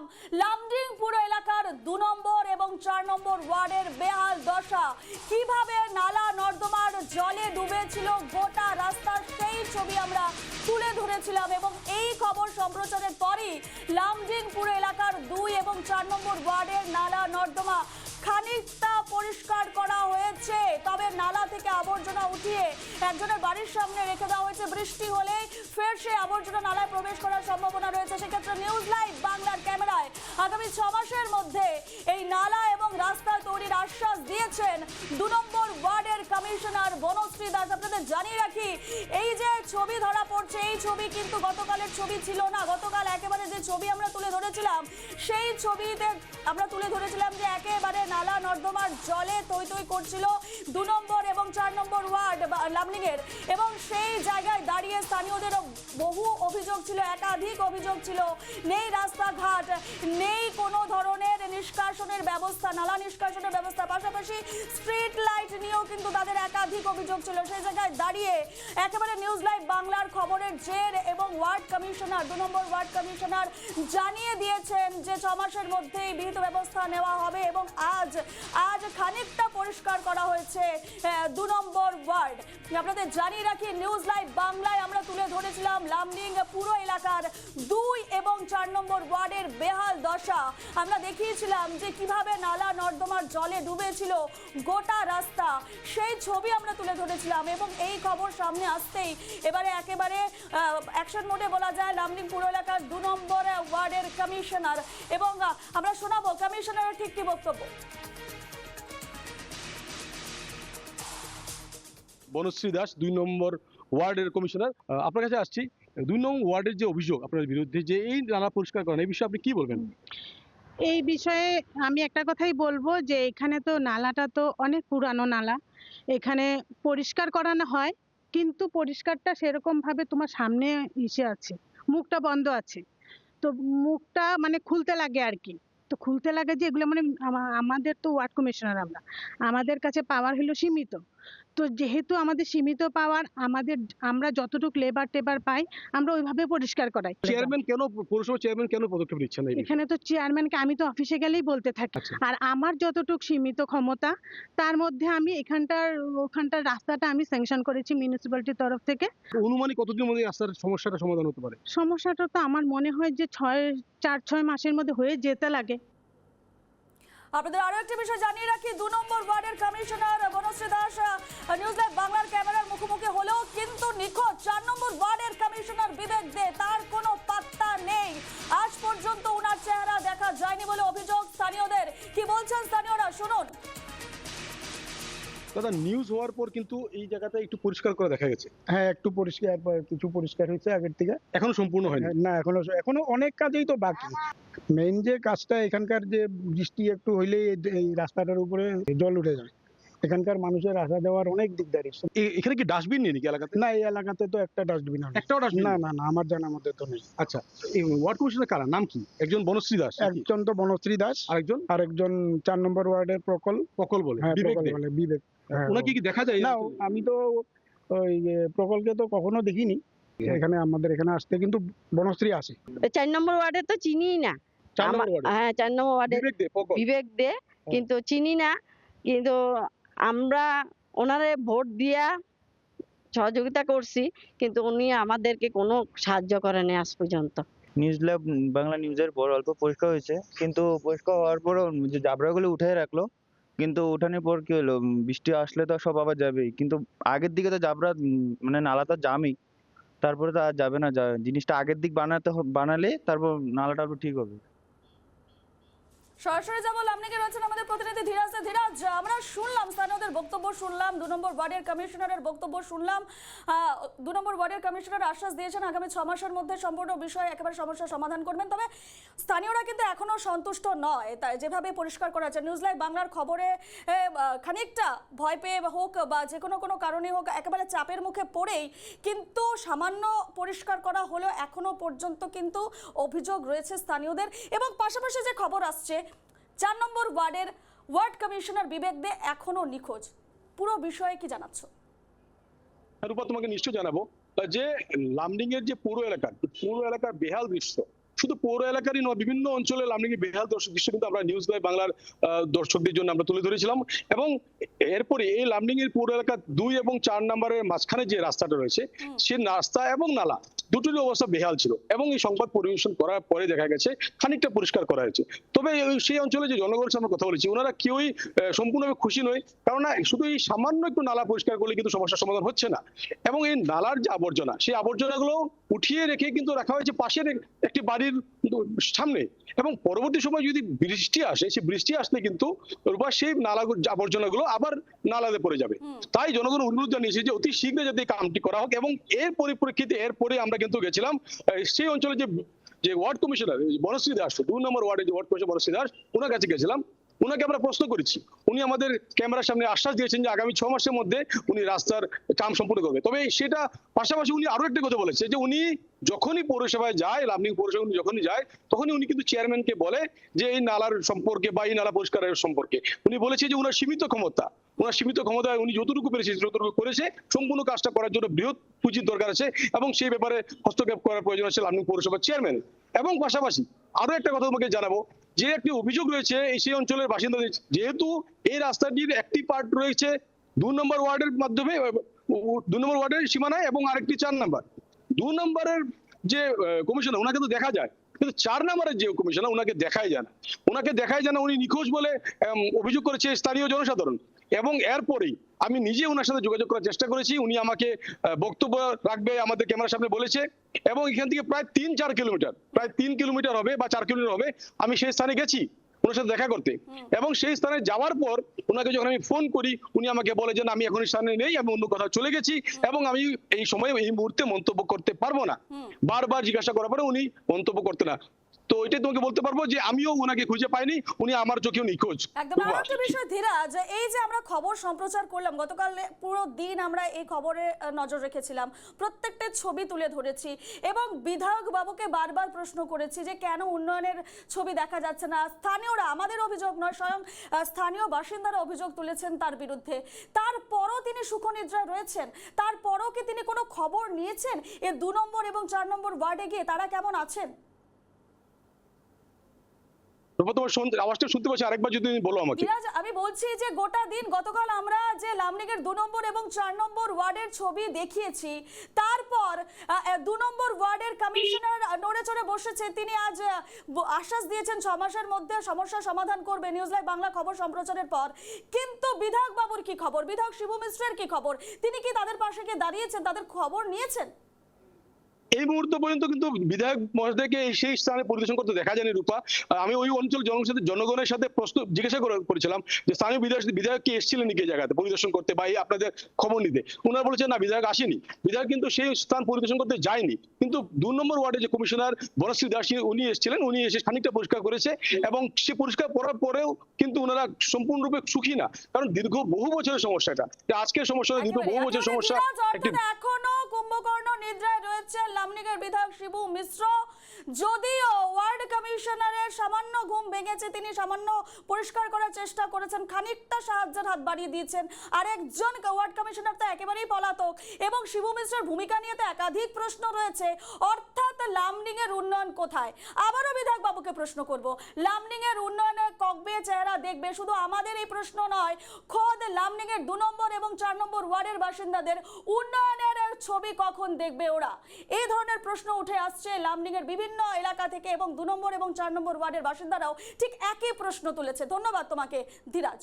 ছিলাম লামডিং পুরো এলাকার দু নম্বর এবং চার নম্বর ওয়ার্ডের বেহাল দশা। কীভাবে নালা নর্দমার জলে ডুবেছিল গোটা রাস্তার সেই ছবি আমরা তুলে ধরেছিলাম এবং এই খবর সম্প্রচারের পরই লামডিং পুরো এলাকার দুই এবং চার নম্বর ওয়ার্ডের নালা নর্দমা খানিকটা পরিষ্কার করা হয়েছে। তবে নালা থেকে আবর্জনা উঠিয়ে একজনের বাড়ির সামনে রেখে দেওয়া হয়েছে। বৃষ্টি হলেই ফের সে আবর্জনা নালায় প্রবেশ করার সম্ভাবনা রয়েছে। সেক্ষেত্রে নিউজ লাইভ ছবি ধরা পড়ছে, এই ছবি কিন্তু গতকালের ছবি ছিল না। গতকাল একেবারে যে ছবি আমরা তুলে ধরেছিলাম, সেই ছবিতে আমরা তুলে ধরেছিলাম যে একেবারে নালা নর্দমার জলে তৈ তৈ করছিল দু নম্বর এবং চার নম্বর ওয়ার্ড লামলিং এর এবং সেই জায়গায় দাঁড়িয়ে স্থানীয়দেরও বহু অভিযোগ ছিল, একাধিক অভিযোগ ছিল, নেই রাস্তাঘাট, নেই কোনো ধরনের নিষ্কাশনের ব্যবস্থা, নালা নিষ্কাশনের ব্যবস্থা পাশাপাশি স্ট্রিট লাইট নিয়েও কিন্তু তাদের একাধিক অভিযোগ ছিল সেই জায়গায় দাঁড়িয়ে একেবারে নিউজ লাইভ বাংলার খবরের জের এবং ওয়ার্ড কমিশনার, দু নম্বর ওয়ার্ড কমিশনার জানিয়ে দিয়েছেন যে ছ মাসের মধ্যেই বিহিত ব্যবস্থা নেওয়া হবে এবং আজ আজ খানিকটা পরিষ্কার করা হয়েছে দু নম্বর ওয়ার্ড। আপনাদের জানিয়ে রাখি নিউজ লাইভ বাংলায় আমরা তুলে ধরেছিলাম লামডিং পুরো এলাকার দুই এবং চার নম্বর ওয়ার্ডের বেহাল দশা। আমরা দেখিয়েছিলাম যে কীভাবে নালা নর্দমার জলে ডুবেছিল গোটা রাস্তা। সেই ছবি আমরা তুলে ধরেছিলাম এবং এই খবর সামনে আসতেই এবারে একেবারে অ্যাকশন মোডে বলা যায় লামডিং পুরো এলাকার দু নম্বর ওয়ার্ডের কমিশনার। এবং আমরা শোনাবো কমিশনারের ঠিক কি বক্তব্য। বনশ্রী দাস, দুই নম্বর ওয়ার্ডের কমিশনার। আপনার কাছে আসছি। দুই নম্বর ওয়ার্ডের যে অভিযোগ, আপনার বিরুদ্ধে যে এই নানা পরিষ্কার করেন, এই বিষয়ে আপনি কি বলবেন? এই বিষয়ে আমি একটা কথাই বলব যে, এখানে তো নালাটা তো অনেক পুরানো নালা। এখানে পরিষ্কার করানো হয়, কিন্তু পরিষ্কারটা সেরকম ভাবে তোমার সামনে ইসে আছে, মুখটা বন্ধ আছে। তো মুখটা মানে খুলতে লাগে আর কি। তো খুলতে লাগে যে, এগুলো মানে আমাদের তো ওয়ার্ড কমিশনার আমরা। আমাদের কাছে পাওয়ার হলো সীমিত। তো যেহেতু আমাদের সীমিত পাওয়ার আমাদের আমরা যতটুকু লেবার টেবার পাই আমরা ওইভাবে পরিষ্কার করাই। চেয়ারম্যান কেন পৌরসভা চেয়ারম্যান কেন পদক্ষেপ নিচ্ছেন না এখানে তো চেয়ারম্যানকে আমি তো অফিসে গেলেই বলতে থাকি। আচ্ছা। আর আমার যতটুকু সীমিত ক্ষমতা তার মধ্যে আমি এখানটার ওখানটার রাস্তাটা আমি স্যাংশন করেছি মিউনিসিপ্যালিটির তরফ থেকে। অনুমানিক কতদিনের মধ্যে রাস্তার সমস্যাটা সমাধান হতে পারে? সমস্যাটা তো আমার মনে হয় যে ছয় চার ছয় মাসের মধ্যে হয়ে যেতে লাগে। আপনাদের আরও একটি বিষয় জানিয়ে রাখি। দু নম্বর ওয়ার্ডের commissioner Banashree Das news live বাংলার ক্যামেরার মুখোমুখি হলেও কিন্তু নিখোঁজ। চার নম্বর ওয়ার্ডের কমিশনার বিবেক দে, তার কোনো পাত্তা নেই। আজ পর্যন্ত ওনার চেহারা দেখা যায়নি বলে অভিযোগ স্থানীয়দের। কি বলছেন স্থানীয়রা? শুনুন। দাদা নিউজ হওয়ার পর কিন্তু এই জায়গাটা একটু পরিষ্কার করে দেখা গেছে। হ্যাঁ একটু পরিষ্কার কিছু পরিষ্কার হয়েছে আগের থেকে। এখনও সম্পূর্ণ হয়নি? না এখনও এখনও অনেক কাজেই তো বাকি। মেইন যে কাজটা এখানকার যে বৃষ্টি একটু হইলেই এই- রাস্তাটার উপরে জল উঠে যায় এখানকার মানুষের আসা যাওয়ার অনেক দিকদারি এখানে কি ডাস্টবিন নেই নাকি এলাকাতে? না এই এলাকাতে তো একটা ডাস্টবিন একটাও ডাস্টবিন না না না আমার জানার মধ্যে তো নেই। আচ্ছা এই ওয়ার্ড কমিশনার কারা? নাম কি? একজন বনশ্রী দাস? একজন তো বনশ্রী দাস। আরেকজন? আর একজন চার নম্বর ওয়ার্ডের প্রকল। প্রকল বলে হ্যাঁ বিবেক বলে বিবেক। হ্যাঁ, ওনাকে কি দেখা যায় না আমি তো ওই যে প্রকলকে তো কখনো দেখিনি। এখানে আমাদের এখানে আসতে কিন্তু বনশ্রী আসে। চার নম্বর ওয়ার্ডে তো চিনিই না। চার আমা- নম্বর ওয়ার্ডে? হ্যাঁ চার নম্বর ওয়ার্ডে বিবেক দে বিবেক দে কিন্তু চিনি না। কিন্তু আমরা ওনারে ভোট দিয়া সহযোগিতা করছি কিন্তু উনি আমাদেরকে কোনো সাহায্য করেনি আজ পর্যন্ত। নিউজ ল্যাব বাংলা নিউজের পর অল্প পরিষ্কার হয়েছে। কিন্তু পরিষ্কার হওয়ার পরও যে জাবরাগুলো উঠে রাখল কিন্তু উঠানের পর কি হলো? বৃষ্টি আসলে তো সব আবার যাবেই। কিন্তু আগের দিকে তো যাবরা মানে নালা তো জামই। তারপরে তো আর যাবে না জিনিসটা আগের দিক বানাতে বানালে তারপর নালাটা ঠিক হবে। সরাসরি যাব লামনিকে রয়েছেন আমাদের প্রতিনিধি ধীরাজ। ধীরাজ, আমরা শুনলাম, স্থানীয়দের বক্তব্য শুনলাম, দু নম্বর ওয়ার্ডের কমিশনারের বক্তব্য শুনলাম। দু নম্বর ওয়ার্ডের কমিশনার আশ্বাস দিয়েছেন, আগামী ছ মাসের মধ্যে সম্পূর্ণ বিষয়ে একেবারে সমস্যার সমাধান করবেন। তবে স্থানীয়রা কিন্তু এখনও সন্তুষ্ট নয়। তাই যেভাবে পরিষ্কার করা হচ্ছে, নিউজ লাইভ বাংলার খবরে খানিকটা ভয় পেয়ে হোক বা যে কোনো কোনো কারণে হোক একেবারে চাপের মুখে পড়েই কিন্তু সামান্য পরিষ্কার করা হলেও এখনও পর্যন্ত কিন্তু অভিযোগ রয়েছে স্থানীয়দের। এবং পাশাপাশি যে খবর আসছে চার নম্বর ওয়ার্ডের ওয়ার্ড কমিশনার বিবেক দে এখনও নিখোঁজ। পুরো বিষয়ে কি জানাচ্ছ? উপর তোমাকে নিশ্চয় জানাব যে লামডিং এর যে পুরো এলাকা পুরো এলাকার বেহাল দৃশ্য শুধু পৌর এলাকারই নয় বিভিন্ন অঞ্চলে লামডিং এর বেহাল দর্শক দৃশ্য কিন্তু আমরা নিউজ লাইভ বাংলার দর্শকদের জন্য আমরা তুলে ধরেছিলাম এবং এরপরে এই লামডিং এর পৌর এলাকা দুই এবং চার নম্বরের মাঝখানে যে রাস্তাটা রয়েছে সে রাস্তা এবং নালা দুটোরই অবস্থা বেহাল ছিল এবং এই সংবাদ পরিবেশন করার পরে দেখা গেছে খানিকটা পরিষ্কার করা হয়েছে। তবে সেই অঞ্চলে যে জনগণের সামনে কথা বলেছি ওনারা কেউই সম্পূর্ণভাবে খুশি নয়। কারণ শুধু এই সামান্য একটু নালা পরিষ্কার করলে কিন্তু সমস্যার সমাধান হচ্ছে না। এবং এই নালার যে আবর্জনা, সেই আবর্জনাগুলো উঠিয়ে রেখে কিন্তু রাখা হয়েছে পাশের একটি বাড়ির সামনে। এবং পরবর্তী সময় যদি বৃষ্টি আসে সেই বৃষ্টি আসলে কিন্তু সেই নালা আবর্জনাগুলো আবার নালাতে পড়ে যাবে। তাই জনগণ অনুরোধ জানিয়েছে যে অতি শীঘ্র যাতে কামটি করা হোক এবং এর পরিপ্রেক্ষিতে এরপরে আমরা কিন্তু গেছিলাম সেই অঞ্চলে যে যে ওয়ার্ড কমিশনার বনশ্রী দাস দুই নম্বর ওয়ার্ডে যে ওয়ার্ড কমিশনার বনশ্রী দাস ওনার কাছে গেছিলাম। ওনাকে আমরা প্রশ্ন করেছি। উনি আমাদের ক্যামেরার সামনে আশ্বাস দিয়েছেন যে আগামী ছ মাসের মধ্যে উনি রাস্তার কাম সম্পূর্ণ করবে। তবে সেটা পাশাপাশি উনি আরও একটা কথা বলেছে যে উনি যখনই পৌরসভায় যায় লামডিং পৌরসভা উনি যখনই যায়, তখনই উনি কিন্তু চেয়ারম্যানকে বলে যে এই নালার সম্পর্কে বা এই নালা পরিষ্কারের সম্পর্কে। উনি বলেছে যে উনার সীমিত ক্ষমতা ওনার সীমিত ক্ষমতায় উনি যতটুকু পেরেছে যতটুকু করেছে, সম্পূর্ণ কাজটা করার জন্য বৃহৎ পুঁজির দরকার আছে এবং সেই ব্যাপারে হস্তক্ষেপ করার প্রয়োজন আছে লামডিং পৌরসভার চেয়ারম্যান এবং পাশাপাশি আরও একটা কথা তোমাকে জানাব যে একটি অভিযোগ রয়েছে, এই সেই অঞ্চলের বাসিন্দাদের যেহেতু এই রাস্তাটির একটি পার্ট রয়েছে, দু নম্বর ওয়ার্ডের মাধ্যমে দু নম্বর ওয়ার্ডের সীমানায় এবং আরেকটি চার নম্বর। দু নম্বরের যে কমিশনার ওনাকে তো দেখা যায় কিন্তু চার নম্বরের যে কমিশনার ওনাকে দেখাই যান ওনাকে দেখাই যান উনি নিখোঁজ বলে অভিযোগ করেছে স্থানীয় জনসাধারণ। এবং এরপরেই আমি নিজে ওনার সাথে যোগাযোগ করার চেষ্টা করেছি, উনি আমাকে বক্তব্য রাখবে, আমাদের ক্যামেরার সামনে বলেছে। এবং এখান থেকে প্রায় তিন চার কিলোমিটার, প্রায় তিন কিলোমিটার হবে বা চার কিলোমিটার হবে, আমি সেই স্থানে গেছি। ওনার সাথে দেখা করতে। এবং সেই স্থানে যাওয়ার পর ওনাকে যখন আমি ফোন করি উনি আমাকে বলে যে আমি এখন স্থানে নেই আমি অন্য কোথাও চলে গেছি এবং আমি এই সময় এই মুহূর্তে মন্তব্য করতে পারব না। বারবার জিজ্ঞাসা করার পরে উনি মন্তব্য করতে না। তো এটাই তোমাকে বলতে পারব যে আমিও ওনাকে খুঁজে পাইনি উনি আমার চোখেও নিখোঁজ। একদম আর একটা বিষয় ধীরাজ এই যে আমরা খবর সম্প্রচার করলাম গতকাল পুরো দিন আমরা এই খবরে নজর রেখেছিলাম। প্রত্যেকটা ছবি তুলে ধরেছি এবং বিধায়ক বাবুকে বারবার প্রশ্ন করেছি যে কেন উন্নয়নের ছবি দেখা যাচ্ছে না? স্থানীয়রা আমাদের অভিযোগ নয় স্বয়ং স্থানীয় বাসিন্দারা অভিযোগ তুলেছেন তার বিরুদ্ধে। তারপরও তিনি সুখনিদ্রায় রয়েছেন। তারপরও কি তিনি কোনো খবর নিয়েছেন? এ দু নম্বর এবং চার নম্বর ওয়ার্ডে গিয়ে তারা কেমন আছেন? দু নম্বর এবং চার নম্বর ওয়ার্ডের ছবি দেখিয়েছি, তারপর দু নম্বর ওয়ার্ডের কমিশনার নড়ে চড়ে তিনি আজ আশ্বাস দিয়েছেন ছ মাসের মধ্যে সমাধান বাংলা খবর সম্প্রচারের পর। কিন্তু বিধায়ক বাবুর কি খবর? বিধায়ক শিবু মিশ্রের কি খবর? তিনি কি তাদের পাশে গিয়ে দাঁড়িয়েছেন? তাদের খবর নিয়েছেন? এই মুহূর্ত পর্যন্ত কিন্তু বিধায়ক মহোদয়কে সেই স্থানে পরিদর্শন করতে দেখা যায়নি রূপা। আমি ওই অঞ্চল জনগণের সাথে জনগণের সাথে প্রশ্ন জিজ্ঞাসা করে- করেছিলাম যে স্থানীয় বিধায়ক বিধায়ক কি এসেছিলেন নাকি এই জায়গাতে পরিদর্শন করতে বা এই আপনাদের খবর নিতে। ওনারা বলেছেন না বিধায়ক আসেনি। বিধায়ক কিন্তু সেই স্থান পরিদর্শন করতে যায়নি। কিন্তু দু নম্বর ওয়ার্ডে যে কমিশনার বনশ্রী দাস উনি এসেছিলেন উনি এসে খানিকটা পরিষ্কার করেছে এবং সে পরিষ্কার করার পরেও কিন্তু ওনারা সম্পূর্ণরূপে সুখী না। কারণ দীর্ঘ বহু বছরের সমস্যা এটা এটা আজকের সমস্যা দীর্ঘ বহু বছরের সমস্যা এখনও কুম্ভকর্ণ নিদ্রায় রয়েছে। লামনিকের বিধায়ক শিবু মিশ্র। যদিও ওয়ার্ড কমিশনারের সামান্য ঘুম ভেঙেছে, তিনি সামান্য পরিষ্কার করার চেষ্টা করেছেন, খানিকটা সাহায্যের হাত বাড়িয়ে দিয়েছেন। আর একজন ওয়ার্ড কমিশনার তো একেবারেই পলাতক এবং শিবু মিশ্রের ভূমিকা নিয়ে তো একাধিক প্রশ্ন রয়েছে। অর্থাৎ লামনিং এর উন্নয়ন কোথায়? আবারও বিধায়ক বাবুকে প্রশ্ন করব। লামনিং এর উন্নয়নের কবে চেহারা দেখবে শুধু আমাদের এই প্রশ্ন নয়, খোদ লামনিং এর দু নম্বর এবং চার নম্বর ওয়ার্ডের বাসিন্দাদের উন্নয়নের ছবি কখন দেখবে ওরা? এই ধরনের প্রশ্ন উঠে আসছে। লামনিং এর বিভিন্ন এলাকা থেকে এবং দু নম্বর এবং চার নম্বর ওয়ার্ডের বাসিন্দারাও ঠিক একই প্রশ্ন তুলেছে। ধন্যবাদ তোমাকে, ধীরাজ।